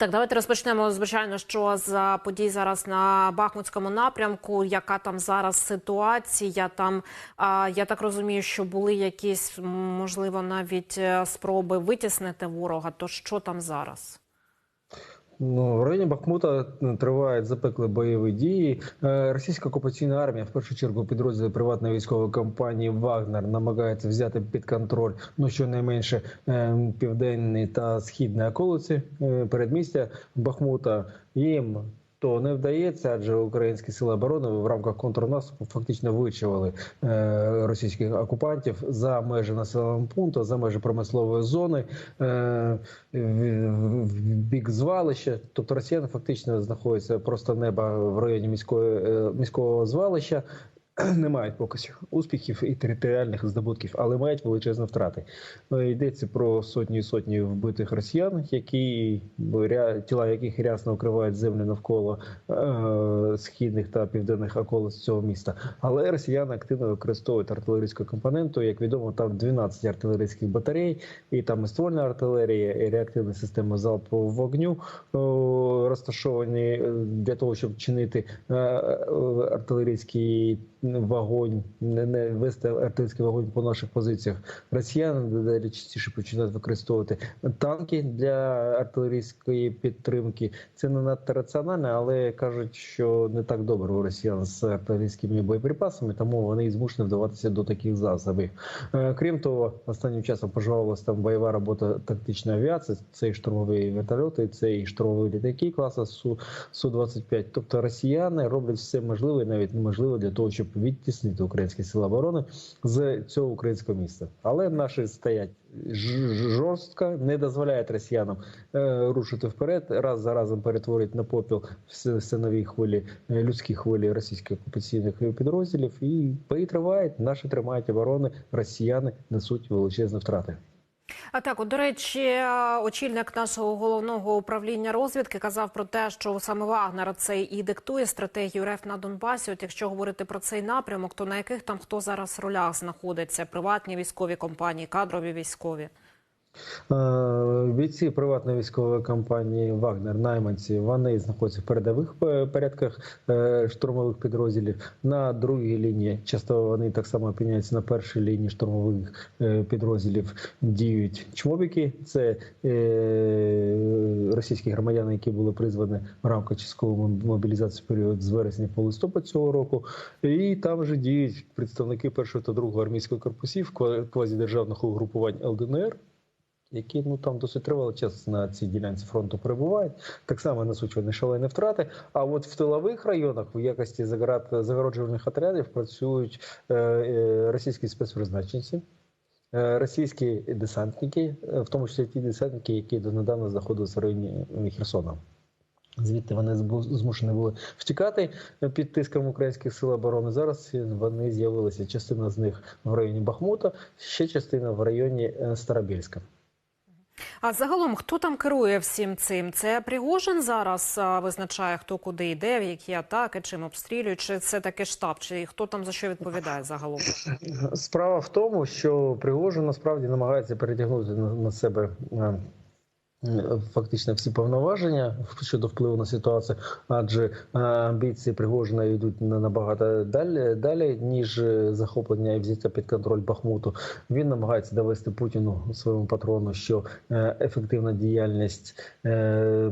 Так, давайте розпочнемо. Звичайно, що з подій зараз на Бахмутському напрямку. Яка там зараз ситуація? Там я так розумію, що були якісь можливо навіть е, спроби витіснити ворога. То що там зараз? Ну, в районі Бахмута тривають запекли бойові дії. Е, Російська окупаційна армія, в першу чергу, підрозділи приватної військової компанії Вагнер намагається взяти під контроль ну щонайменше е, південні та східні околиці е, передмістя Бахмута. Їм то не вдається, адже українські сили оборони в рамках контрнаступу фактично вичавили е, російських окупантів за межі населеного пункту, за межі промислової зони е, в, в бік звалища. Тобто росіяни фактично знаходяться просто неба в районі міської е, міського звалища. Не мають поки успіхів і територіальних здобутків, але мають величезні втрати. Ну, Йдеться про сотні і сотні вбитих росіян, які тіла яких рясно укривають землю навколо е, східних та південних околиць цього міста. Але росіяни активно використовують артилерійську компоненту. Як відомо, там 12 артилерійських батарей, і там і ствольна артилерія, і реактивні системи залпового вогню о, розташовані е, для того, щоб чинити е, е, артилерійський вогонь, не, не вести артилерійський вогонь по наших позиціях. Росіяни дедалі частіше починають використовувати танки для артилерійської підтримки. Це не надто раціонально, але кажуть, що не так добре у росіян з артилерійськими боєприпасами, тому вони змушені вдаватися до таких засобів. Е, Крім того, останнім часом пожвавилася там бойова робота тактичної авіації. Це і штурмові вертольоти, це і штурмові літаки класу Су Су 25 Тобто росіяни роблять все можливе, навіть неможливе для того, щоб відтіснити українські сили оборони з цього українського міста. Але наші стоять жорстко, не дозволяють росіянам е, рушити вперед, раз за разом перетворюють на попіл все, все нові хвилі, е, людські хвилі російських окупаційних підрозділів. І бої тривають, наші тримають оборони, росіяни несуть величезні втрати. А так, от, до речі, е, очільник нашого головного управління розвідки казав про те, що саме Вагнер це і диктує стратегію РФ на Донбасі. От якщо говорити про цей напрямок, то на яких там хто зараз ролях знаходиться? Приватні військові компанії, кадрові військові? Е, Бійці приватної військової компанії Вагнер, найманці, вони знаходяться в передових е, порядках е, штурмових підрозділів. На другій лінії часто вони так само опиняються на першій лінії штурмових підрозділів. Діють чмобіки. Це російські громадяни, які були призвані в рамках часткової мобілізації в період з вересня по листопад цього року. І там же діють представники першого та другого армійського корпусів квазідержавних угрупувань ЛДНР які ну там досить тривалий час на цій ділянці фронту перебувають. Так само несуть вони шалені втрати. А от в тилових районах в якості загород, загороджувальних отрядів працюють е, е, російські спецпризначенці. е, Російські десантники, в тому числі ті десантники, які донедавна знаходилися в районі Херсона. Звідти вони змушені були втікати під тиском українських сил оборони. Зараз вони з'явилися. Частина з них в районі Бахмута, ще частина в районі Старобільська. А загалом хто там керує всім цим? Це Пригожин зараз визначає, хто куди йде, в які атаки, чим обстрілюють, чи це таки штаб, чи хто там за що відповідає загалом? Справа в тому, що Пригожин насправді намагається перетягнути на, себе. Е, Фактично всі повноваження щодо впливу на ситуацію, адже е, амбіції Пригожина йдуть на- набагато далі, далі ніж е, захоплення і взяття під контроль Бахмуту. Він намагається довести Путіну своєму патрону, що ефективна діяльність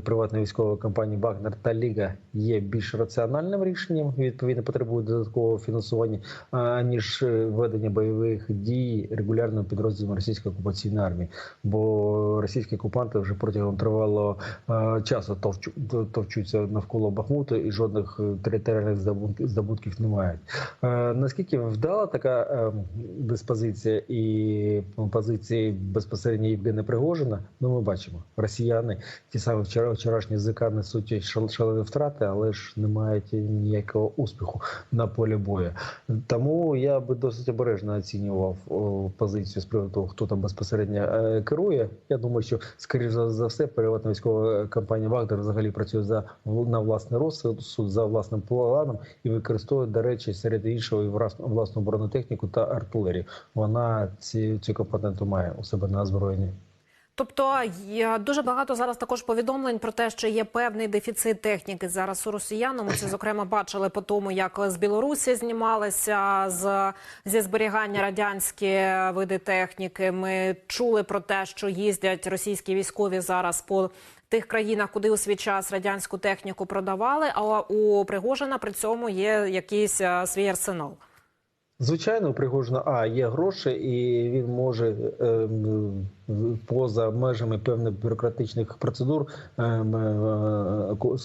приватної військової компанії Вагнер та Ліга є більш раціональним рішенням. Відповідно, потребує додаткового фінансування аніж е, ведення бойових дій регулярним підрозділом російської окупаційної армії. Бо російські окупанти вже протягом тривалого е, часу товчу, товчуться навколо Бахмуту і жодних е, територіальних здобутків не мають. Е, Наскільки вдала така диспозиція і позиції безпосередньо Євгена Пригожина, ну ми бачимо, росіяни ті самі вчора вчорашні ЗК несуть шал- шалені втрати, але ж не мають ніякого успіху на полі бою. Тому я би досить обережно оцінював позицію з приводу хто там безпосередньо керує. Я думаю, що скоріш за, за все приватна військова компанія Вагнер взагалі працює за на власний розсуд за власним планом і використовує, до речі, серед іншого і власну бронетехніку та артилерію. Вона ці цю компоненту має у себе на озброєнні. Тобто дуже багато зараз також повідомлень про те, що є певний дефіцит техніки зараз у росіян. Ми це зокрема бачили по тому, як з Білорусі знімалися з зі зберігання радянські види техніки. Ми чули про те, що їздять російські військові зараз по тих країнах, куди у свій час радянську техніку продавали. А у Пригожина при цьому є якийсь свій арсенал. Звичайно, у Пригожина а є гроші, і він може е, поза межами певних бюрократичних процедур е, е, ку-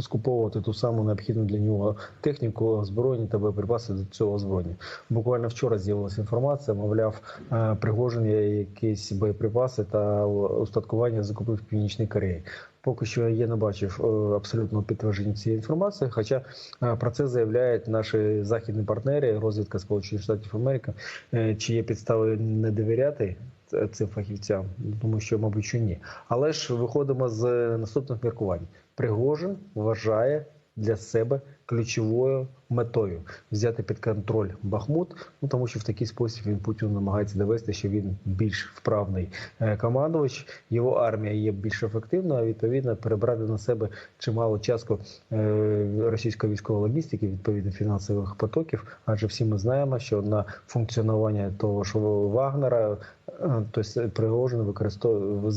скуповувати ту саму необхідну для нього техніку, озброєння та боєприпаси до цього озброєння. Буквально вчора з'явилася інформація, мовляв, е, Пригожин якісь боєприпаси та устаткування закупив в Північній Кореї. Поки що я не бачив абсолютно абсолютного підтвердження цієї інформації. Хоча е, про це заявляють наші західні партнери, розвідка Сполучених Штатів Америки. Е, Чи є підстави не довіряти цим фахівцям? Тому що, мабуть, що ні. Але ж виходимо з наступних міркувань. Пригожин вважає для себе ключовою метою взяти під контроль Бахмут, ну тому що в такий спосіб він Путіну намагається довести, що він більш вправний е, командувач, його армія є більш ефективною, а відповідно перебрати на себе чимало частку е, російської військової логістики, відповідно фінансових потоків. Адже всі ми знаємо, що на функціонування того ж Вагнера, тобто Пригожин використовує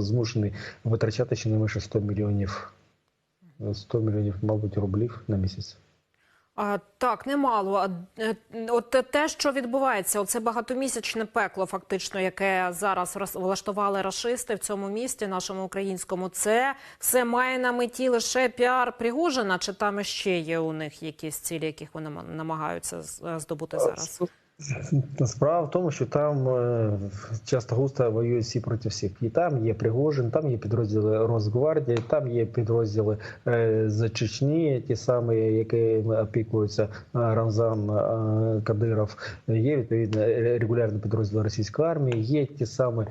змушений витрачати щонайменше 100 мільйонів 100 мільйонів, мабуть, рублів на місяць. А, так, немало. А, е, От те- що відбувається, оце багатомісячне пекло, фактично, яке зараз влаштували рашисти в цьому місті, нашому українському, це все має на меті лише піар Пригожина, чи там ще є у них якісь цілі, яких вони ма- намагаються е, здобути зараз? Справа в тому, що там е, часто густо воюють всі проти всіх. І там є Пригожин, там є підрозділи Росгвардії, там є підрозділи е, з Чечні, ті самі, якими опікуються е, Рамзан Кадиров. Є відповідно регулярні підрозділи російської армії, є ті самі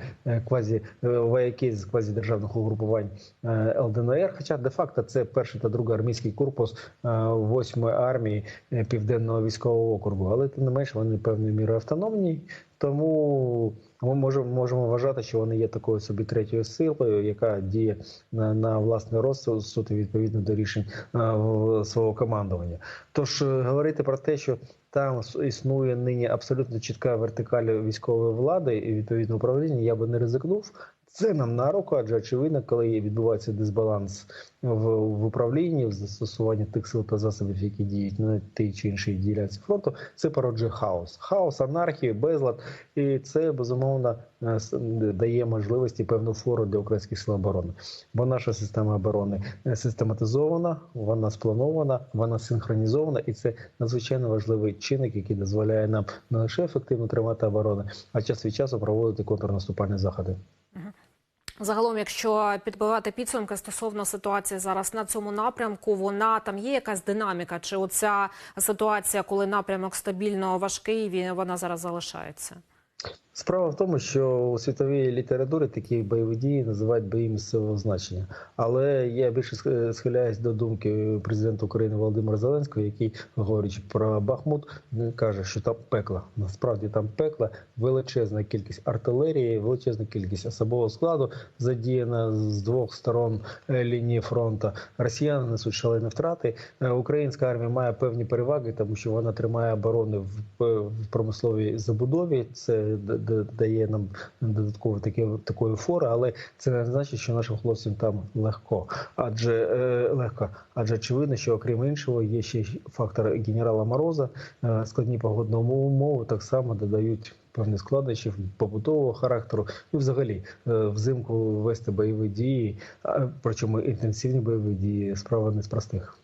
квазі вояки з квазідержавних угрупувань ЛДНР. Хоча де-факто це перший та другий армійський корпус е, восьмої армії південного військового округу, але тим не менш вони певною мірою автономні. Тому ми можемо можемо вважати, що вони є такою собі третьою силою, яка діє на, на власний розсуд відповідно до рішень свого командування. Тож е, говорити про те, що там існує нині абсолютно чітка вертикаль військової влади і відповідно управління, я би не ризикнув. Це нам на руку, адже очевидно, коли відбувається дисбаланс в, в управлінні, в застосуванні тих сил та засобів, які діють на тій чи іншій ділянці фронту, це породжує хаос, хаос, анархію, безлад, і це безумовно е, дає можливості певну фору для українських сил оборони. Бо наша система оборони е, систематизована, вона спланована, вона синхронізована, і це надзвичайно важливий чинник, який дозволяє нам не лише ефективно тримати оборону, а час від часу проводити контрнаступальні заходи. Загалом, якщо підбивати підсумки стосовно ситуації зараз на цьому напрямку, вона там є якась динаміка? Чи оця ситуація, коли напрямок стабільно важкий, вона зараз залишається? Справа в тому, що у світовій літературі такі бойові дії називають бої місцевого значення. Але я більше сх- схиляюсь до думки президента України Володимира Зеленського, який, говорячи про Бахмут, каже, що там пекло. Насправді там пекло, величезна кількість артилерії, величезна кількість особового складу задіяна з двох сторон е, лінії фронту. Росіяни несуть шалені втрати. Е, Українська армія має певні переваги, тому що вона тримає оборони в, промисловій забудові. Це дає нам додатково такі такої фори, але це не значить, що нашим хлопцям там легко. Адже е, легко, адже очевидно, що окрім іншого, є ще фактор генерала Мороза. Е, складні погодні умови так само додають. Певні складнощів побутового характеру, і взагалі е, взимку вести бойові дії, причому інтенсивні бойові дії, справа не з простих.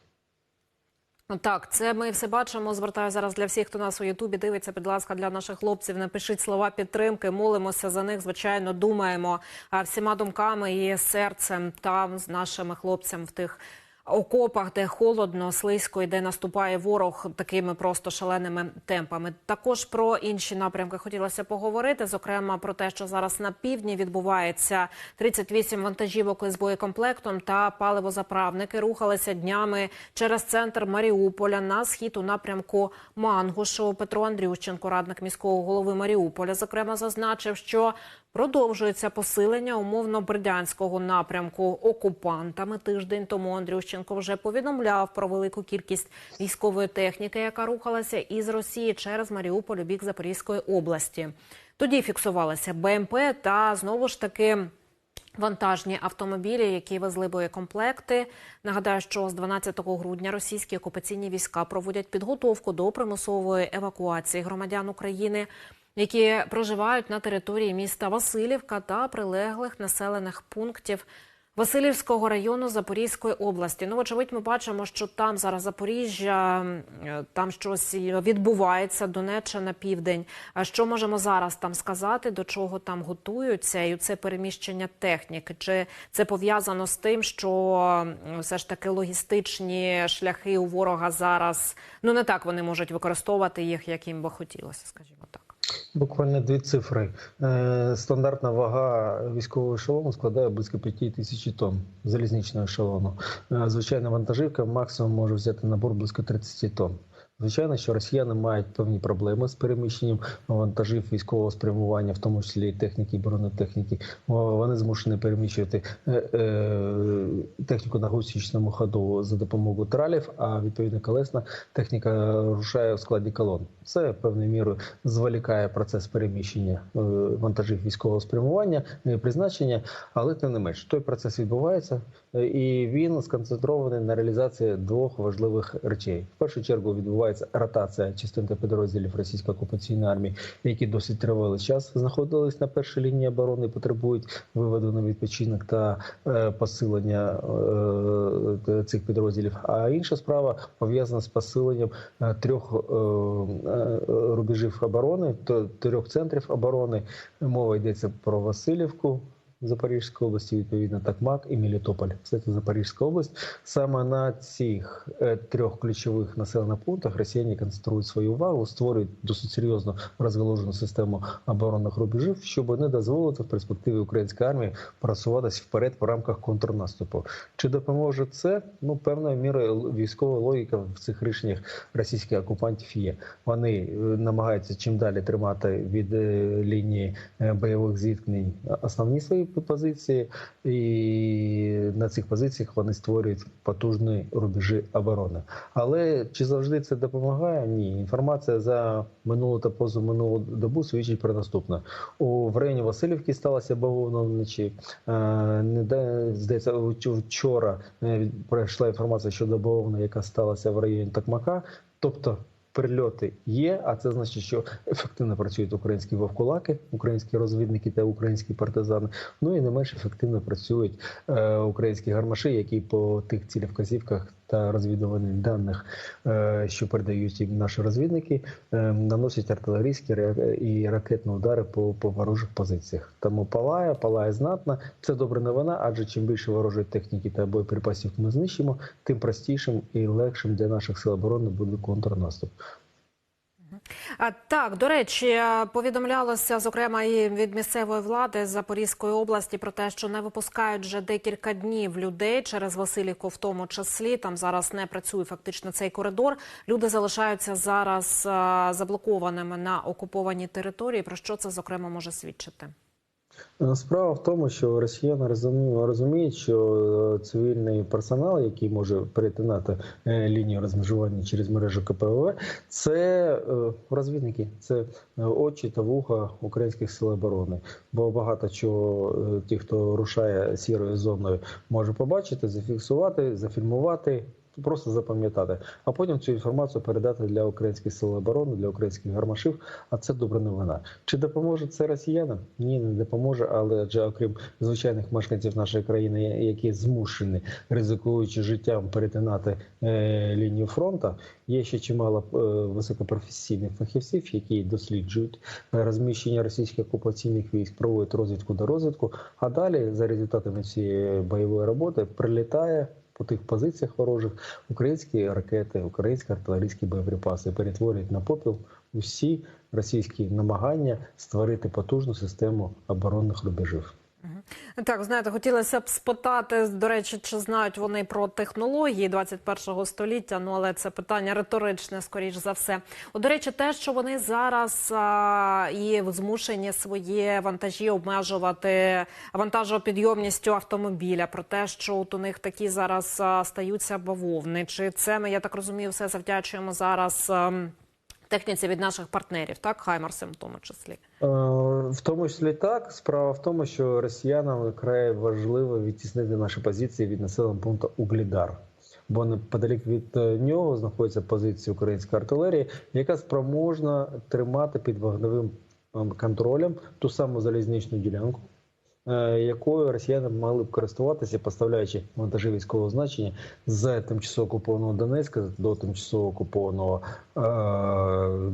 Ну, Так, це ми все бачимо. Звертаю зараз для всіх, хто нас у Ютубі дивиться. Будь ласка, для наших хлопців напишіть слова підтримки. Молимося за них. Звичайно, думаємо всіма думками і серцем там з нашими хлопцями в тих окопах, де холодно, слизько і де наступає ворог такими просто шаленими темпами. Також про інші напрямки хотілося поговорити. Зокрема, про те, що зараз на півдні відбувається 38 вантажівок із боєкомплектом та паливозаправники рухалися днями через центр Маріуполя на схід у напрямку Мангушу. Петро Андрющенко, радник міського голови Маріуполя, зокрема зазначив, що Продовжується посилення умовно бердянського напрямку окупантами. Тиждень тому Андрющенко вже повідомляв про велику кількість військової техніки, яка рухалася із Росії через Маріуполь у бік Запорізької області. Тоді фіксувалися БМП та знову ж таки. Вантажні автомобілі, які везли боєкомплекти. Нагадаю, що з 12 грудня російські окупаційні війська проводять підготовку до примусової евакуації громадян України, які проживають на території міста Васильівка та прилеглих населених пунктів Васильівського району Запорізької області. Ну, вочевидь, ми бачимо, що там зараз Запоріжжя, е, там щось відбувається, Донеччина, південь. А що можемо зараз там сказати, до чого там готуються, і це переміщення техніки? Чи це пов'язано з тим, що все ж таки логістичні шляхи у ворога зараз ну не так вони можуть використовувати їх, як їм би хотілося, скажімо так. Буквально дві цифри. Е, Стандартна вага військового ешелону складає близько 5 тисяч тонн залізничного ешелону. Е, Звичайна вантажівка максимум може взяти набор близько 30 тонн. Звичайно, що росіяни мають певні проблеми з переміщенням вантажів військового спрямування, в тому числі і техніки і бронетехніки. Вони змушені переміщувати е, е, техніку на гусеничному ходу за допомогою тралів, а відповідно колесна техніка рушає в складі колон. Це певною мірою зволікає процес переміщення е, вантажів військового спрямування, призначення, але тим не менш той процес відбувається, і він сконцентрований на реалізації двох важливих речей. В першу чергу відбувається ротація частин та підрозділів російської окупаційної армії, які досить тривалий час знаходились на першій лінії оборони, потребують виводу на відпочинок та е, посилення е, цих підрозділів. А інша справа пов'язана з посиленням е, трьох рубежів оборони, трьох центрів оборони. Мова йдеться про Васильівку. Запорізької області, відповідно, Такмак і Мелітополь. Це Запорізька область. Саме на цих е, трьох ключових населених пунктах росіяни концентрують свою увагу, створюють досить серйозно розгалужену систему оборонних рубежів, щоб не дозволити в перспективі української армії просуватися вперед в рамках контрнаступу. Чи допоможе це? Ну певною мірою військова логіка в цих рішеннях російських окупантів є. Вони е, намагаються чим далі тримати від е, лінії бойових зіткнень основні свої позиції, і на цих позиціях вони створюють потужні рубежі оборони. Але чи завжди це допомагає? Ні. Інформація за минулу та позаминулу добу свідчить про наступне. У в районі Васильівки сталося бавовна вночі. Е, Не здається, вчора е, пройшла інформація щодо бавовни, яка сталася в районі Токмака. Тобто Прильоти є, а це значить, що ефективно працюють українські вовкулаки, українські розвідники та українські партизани. Ну і не менш ефективно працюють е, українські гармаші, які по тих цілевказівках та розвідувальних даних, е, що передають наші розвідники, е, наносять артилерійські і ракетні удари по, по ворожих позиціях. Тому палає, палає знатно. Це добра новина, адже чим більше ворожої техніки та боєприпасів ми знищимо, тим простішим і легшим для наших сил оборони буде контрнаступ. А, Так, до речі, повідомлялося зокрема і від місцевої влади Запорізької області про те, що не випускають вже декілька днів людей через Василівку, в тому числі там зараз не працює фактично цей коридор. Люди залишаються зараз а, заблокованими на окупованій території. Про що це зокрема може свідчити? Е, Справа в тому, що росіяни розумі- розуміють, що е, цивільний персонал, який може перетинати е, лінію розмежування через мережу КПВ, це розвідники, це очі та вуха українських сил оборони. Бо багато чого ті, хто рушає сірою зоною, може побачити, зафіксувати, зафільмувати. Просто запам'ятати, а потім цю інформацію передати для українських сил оборони, для українських гармашів. А це добра новина. Чи допоможе це росіянам? Ні, не допоможе. Але адже окрім звичайних мешканців нашої країни, які змушені ризикуючи життям перетинати е, лінію фронту, є ще чимало е, високопрофесійних фахівців, які досліджують е, розміщення російських окупаційних військ, проводять розвідку до розвідку. А далі, за результатами цієї бойової роботи, прилітає по тих позиціях ворожих українські ракети, українські артилерійські боєприпаси перетворюють на попіл усі російські намагання створити потужну систему оборонних рубежів. Так, знаєте, хотілося б спитати, до речі, чи знають вони про технології 21 століття, ну але це питання риторичне, скоріш за все. О, до речі, те, що вони зараз а, і змушені свої вантажі обмежувати вантажопідйомністю автомобіля, про те, що от у них такі зараз а, стаються бавовни. Чи це ми, я так розумію, все завдячуємо зараз ем, техніці від наших партнерів, так, Хаймарсом в тому числі. В тому числі так. Справа в тому, що росіянам вкрай важливо відтіснити наші позиції від населеного пункту Углідар. Бо неподалік від е, нього знаходиться позиція української артилерії, яка спроможна тримати під вогневим ем, контролем ту саму залізничну ділянку, якою росіяни мали б користуватися, поставляючи вантажі військового значення з тимчасово окупованого Донецька до тимчасово окупованого е,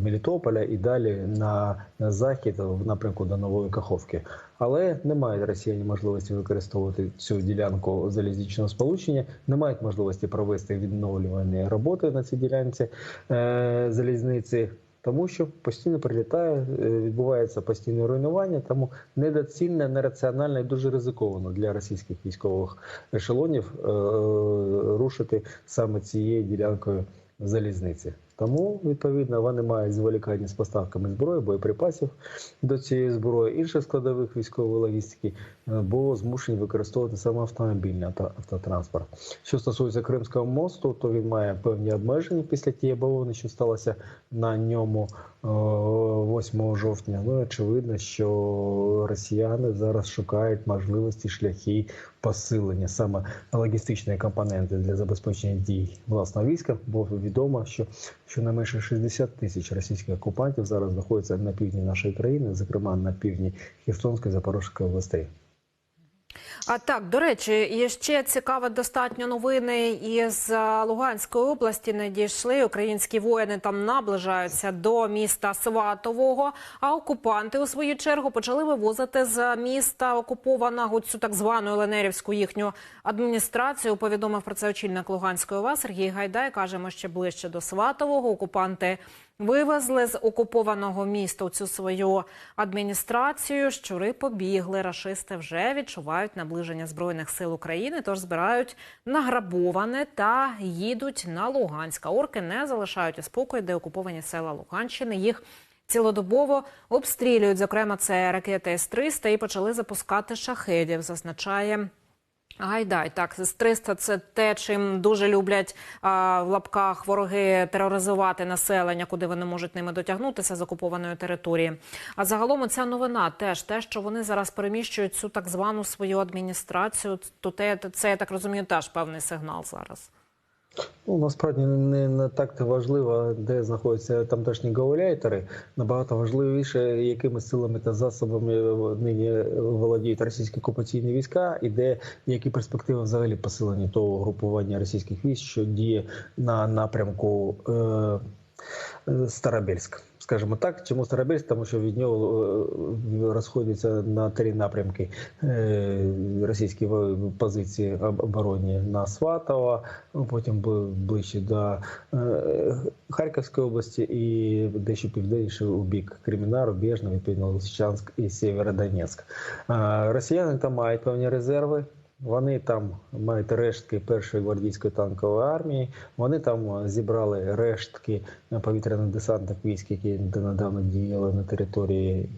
Мелітополя і далі на, на захід в напрямку до Нової Каховки. Але не мають росіяни можливості використовувати цю ділянку залізничного сполучення, не мають можливості провести відновлювані роботи на цій ділянці е, залізниці. Тому що постійно прилітає, е, відбувається постійне руйнування, тому недоцільне, нераціонально і дуже ризиковано для російських військових ешелонів е, рушити саме цією ділянкою залізниці. Тому відповідно вони мають зволікання з поставками зброї, боєприпасів до цієї зброї, інших складових військової логістики, було бо змушені використовувати саме автомобільний авто- автотранспорт. Що стосується Кримського мосту, то він має певні обмеження після тієї бавовни, що сталося на ньому е, 8 жовтня. Ну очевидно, що росіяни зараз шукають можливості шляхи посилення саме логістичної компоненти для забезпечення дій власного війська. Бо відомо, що щонайменше 60 тисяч російських окупантів зараз знаходяться на півдні нашої країни, зокрема на півдні Херсонської Запорізької областей. А так, до речі, є ще цікаве достатньо новини із е, Луганської області. Надійшли українські воїни там наближаються до міста Сватового. А окупанти у свою чергу почали вивозити з міста окупованого цю так звану Ленерівську їхню адміністрацію. Повідомив про це очільник Луганської ОВА Сергій Гайдай. Кажемо, ще ближче до Сватового. Окупанти Вивезли з окупованого міста цю свою адміністрацію. Щури побігли. Рашисти вже відчувають наближення збройних сил України, тож збирають награбоване та їдуть на Луганськ. А Орки не залишають у спокою, де окуповані села Луганщини. Їх цілодобово обстрілюють. Зокрема, це ракети С-300 і почали запускати шахедів. Зазначає. Гайдай, так, С-300 – це те, чим дуже люблять а, в лапках вороги тероризувати населення, куди вони можуть ними дотягнутися з окупованої території. А загалом ця новина теж те, що вони зараз переміщують цю так звану свою адміністрацію, то те, це, я так розумію, теж певний сигнал зараз. Ну, насправді не, не так важливо, де знаходяться тамтешні гауляйтери. Набагато важливіше, якими силами та засобами нині володіють російські окупаційні війська, і де які перспективи взагалі посилення того групування російських військ, що діє на напрямку е, е, Старобельськ. Скажімо так, чому Старобельськ? Тому що від нього е, розходяться на три напрямки е, російські позиції об- оборонні на Сватово, потім ближче до е, Харківської області і дещо південніше у бік Креміна, Рубежна, відповідно Лисичанськ і Сєвєродонецьк. Росіяни там мають певні резерви. Вони там мають рештки першої гвардійської танкової армії. Вони там зібрали рештки повітряно-десантних військ, які недавно діяли на території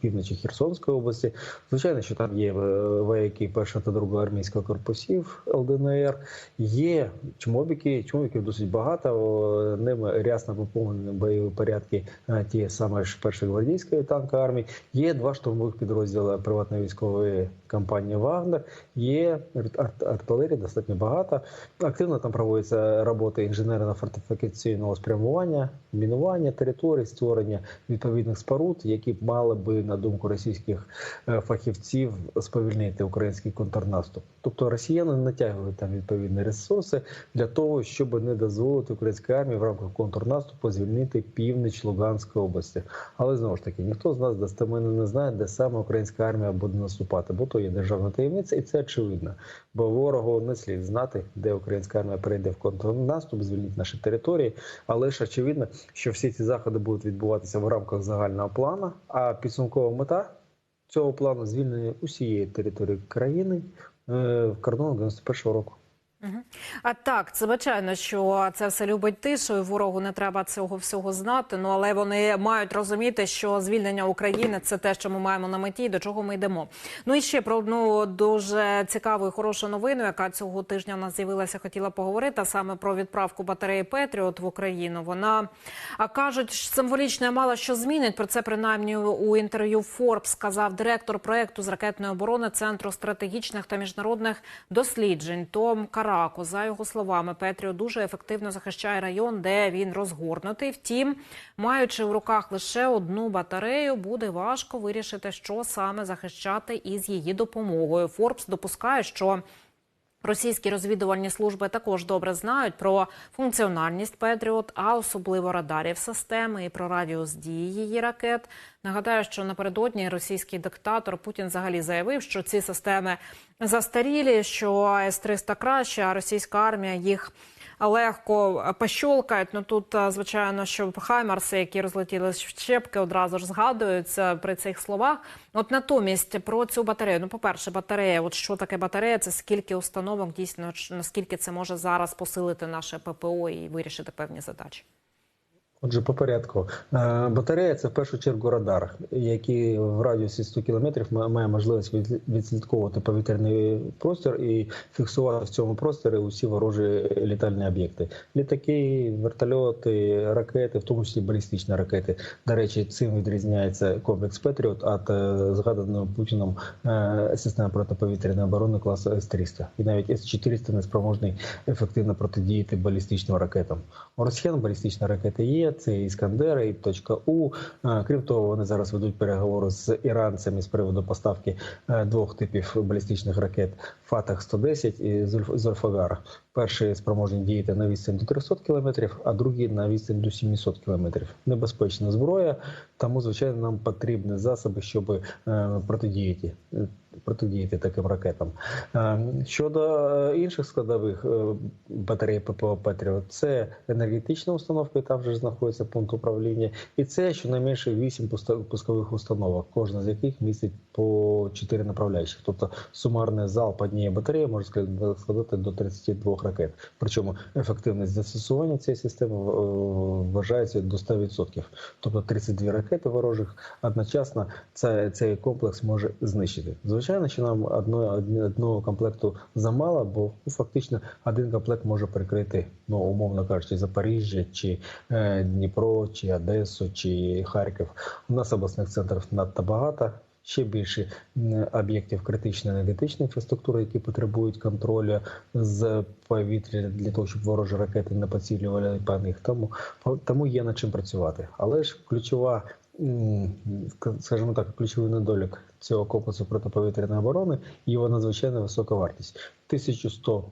півночі Херсонської області. Звичайно, що там є е, вояки першого та другого армійського корпусів ЛДНР. Є чмобіки, чмобіків досить багато. Ними рясно поповнені бойові порядки е, ті саме ж першої гвардійської танкової армії. Є два штурмових підрозділи приватної військової компанії Вагнер. Є арт- артилерії достатньо багато. Активно там проводяться роботи інженерно-фортифікаційного спрямування, мінування територій, створення відповідних споруд, які мали би, на думку російських е, фахівців, сповільнити український контрнаступ. Тобто росіяни натягують там відповідні ресурси для того, щоб не дозволити українській армії в рамках контрнаступу звільнити північ Луганської області. Але знову ж таки, ніхто з нас достеменно не знає, де саме українська армія буде наступати, бо то є державна таємниця, і це очевидно. Бо ворогу не слід знати, де українська армія перейде в контрнаступ, звільнить наші території. Але ж очевидно, що всі ці заходи будуть відбуватися в рамках загального плану. А підсумкова мета цього плану звільнення усієї території країни е, в кордонах 91-го року. А так, звичайно, що це все любить тишу, і ворогу не треба цього всього знати. Ну але вони мають розуміти, що звільнення України це те, що ми маємо на меті, до чого ми йдемо. Ну і ще про одну дуже цікаву і хорошу новину, яка цього тижня в нас з'явилася, хотіла поговорити саме про відправку батареї Петріот в Україну. Вона а кажуть, символічно мало що змінить. Про це принаймні у інтерв'ю Forbes сказав директор проекту з ракетної оборони Центру стратегічних та міжнародних досліджень Том Карако. За його словами, Петріо дуже ефективно захищає район, де він розгорнутий. Втім, маючи в руках лише одну батарею, буде важко вирішити, що саме захищати із її допомогою. Форбс допускає, що Російські розвідувальні служби також добре знають про функціональність Петріот, а особливо радарів системи і про радіус дії її ракет. Нагадаю, що напередодні російський диктатор Путін взагалі заявив, що ці системи застарілі, що С-300 краще, а російська армія їх легко пощолкають. Ну тут, звичайно, що хаймарси, які розлетіли в щепки, одразу ж згадуються при цих словах. От натомість про цю батарею. Ну, по-перше, батарея. От що таке батарея? Це скільки установок дійсно наскільки це може зараз посилити наше ППО і вирішити певні задачі. Отже, по порядку. Е, Батарея це в першу чергу радар, який в радіусі 100 кілометрів ма- має можливість відслідковувати повітряний простір і фіксувати в цьому просторі усі ворожі літальні об'єкти: літаки, вертольоти, ракети, в тому числі балістичні ракети. До речі, цим відрізняється комплекс Петріот від е, згаданого Путіном е, системи протиповітряної оборони класу С-300. І навіть С-400 не спроможний ефективно протидіяти балістичним ракетам. У росіян балістичні ракети є. Це Іскандери, і точка У. Крім того, вони зараз ведуть переговори з іранцями з приводу поставки е, двох типів балістичних ракет Фатах 110 і Зульф- Перший спроможні діяти на відстань до 300 кілометрів, а другий на відстань до 700 кілометрів. Небезпечна зброя, тому звичайно нам потрібні засоби, щоб е, протидіяти. е, Протидіяти таким ракетам Е, щодо інших складових батареї ППО Петріот, це енергетична установка, і там вже знаходиться пункт управління, і це щонайменше 8 пускових установок, кожна з яких містить по 4 направляючих. Тобто сумарний залп однієї батареї може склад- складати до 32 ракет. Причому ефективність застосування цієї системи вважається до 100%. Тобто 32 ракети ворожих одночасно це, цей комплекс може знищити. Звичайно, що нам одного, одного комплекту замало, бо фактично один комплект може прикрити, ну умовно кажучи, Запоріжжя, чи е, Дніпро, чи Одесу, чи Харків. У нас обласних центрів надто багато. Ще більше об'єктів критичної енергетичної інфраструктури, які потребують контролю з повітря для того, щоб ворожі ракети не поцілювали по них. Тому тому є над чим працювати. Але ж ключова, скажімо так, ключовий недолік цього комплексу протиповітряної оборони його надзвичайно висока вартість 1100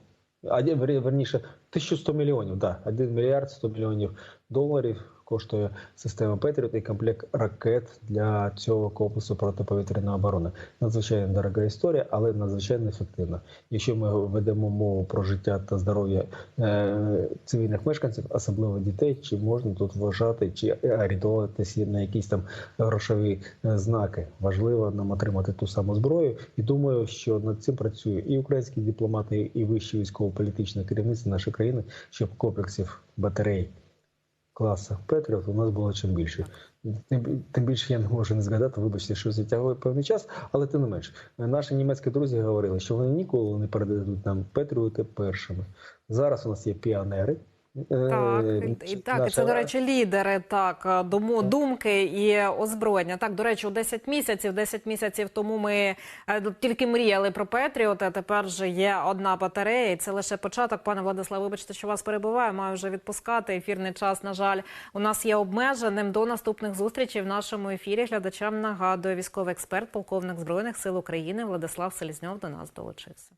а ні, верніше 1100 мільйонів, да, 1 мільярд 100 мільйонів доларів коштує система Петріот і комплект ракет для цього комплексу протиповітряної оборони. Надзвичайно дорога історія, але надзвичайно ефективна. Якщо ми ведемо мову про життя та здоров'я е, цивільних мешканців, особливо дітей, чи можна тут вважати чи орієнтуватися на якісь там грошові е, знаки? Важливо нам отримати ту саму зброю, і думаю, що над цим працює і українські дипломати, і вище військово-політичне керівництво нашої країни, щоб комплексів батарей класу Петріот у нас було чим більше. Тим більше я не можу не згадати, вибачте, що затягує певний час, але тим не менш. Наші німецькі друзі говорили, що вони ніколи не передадуть нам Петріоти першими. Зараз у нас є піонери. Так, Е, і, і так, і це, до речі, лідери так дому думки і озброєння. Так, до речі, у 10 місяців, 10 місяців тому ми е, тільки мріяли про Петріот, а тепер вже є одна батарея. І це лише початок. Пане Владислав, вибачте, що вас перебуваю. Маю вже відпускати. Ефірний час, на жаль, у нас є обмеженим. До наступних зустрічей в нашому ефірі. Глядачам нагадує військовий експерт, полковник збройних сил України Владислав Селізньов до нас долучився.